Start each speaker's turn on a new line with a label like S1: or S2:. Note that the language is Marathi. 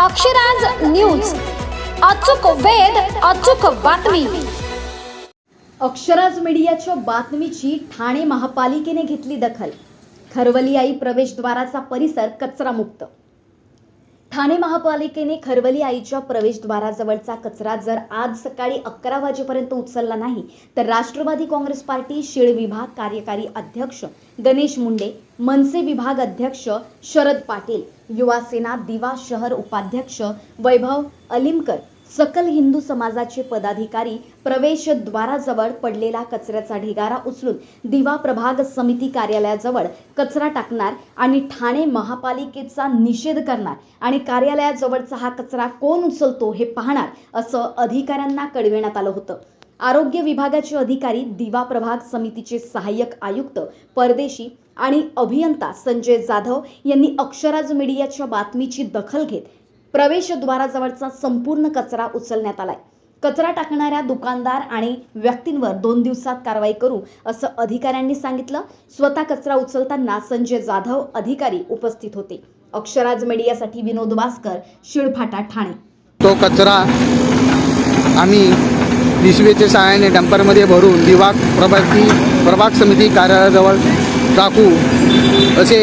S1: अक्षराज न्यूज. अचूक वेद अचूक बातमी.
S2: अक्षराज मीडियाच्या बातमीची ठाणे महापालिकेने घेतली दखल. खरवली आई प्रवेशद्वाराचा परिसर कचरामुक्त. ठाणे महापालिकेने खरवली आईच्या प्रवेशद्वाराजवळचा कचरा जर आज सकाळी अकरा वाजेपर्यंत उचलला नाही तर राष्ट्रवादी काँग्रेस पार्टी शिळ विभाग कार्यकारी अध्यक्ष गणेश मुंडे मनसे विभाग अध्यक्ष शरद पाटील युवासेना दिवा शहर उपाध्यक्ष वैभव अलिमकर सकल हिंदू समाजाचे पदाधिकारी प्रवेशद्वाराजवळ पडलेला कचऱ्याचा ढिगारा उचलून दिवा प्रभाग समिती कार्यालयाजवळ कचरा टाकणार आणि ठाणे महापालिकेचा निषेध करणार आणि कार्यालयाजवळचा हा कचरा कोण उचलतो हे पाहणार असं अधिकाऱ्यांना कळविण्यात आलं होतं. आरोग्य विभागाचे अधिकारी दिवा प्रभाग समितीचे सहाय्यक आयुक्त परदेशी आणि अभियंता संजय जाधव यांनी अक्षराज मीडियाच्या बातमीची दखल घेत प्रवेशद्वाराजवळचा संपूर्ण कचरा उचलण्यात आलाय. कचरा टाकणाऱ्या दुकानदार आणि व्यक्तींवर दोन दिवसात कारवाई करू असं अधिकाऱ्यांनी सांगितलं. स्वतः कचरा उचलताना संजय जाधव अधिकारी उपस्थित होते. अक्षराज मीडियासाठी विनोद वासकर शिळफाटा ठाणे.
S3: तो कचरा आम्ही पिशवीच्या सहाय्याने डंपरमध्ये भरून दिवाग प्रभाती प्रभाग समिती कार्यालयाजवळ टाकू असे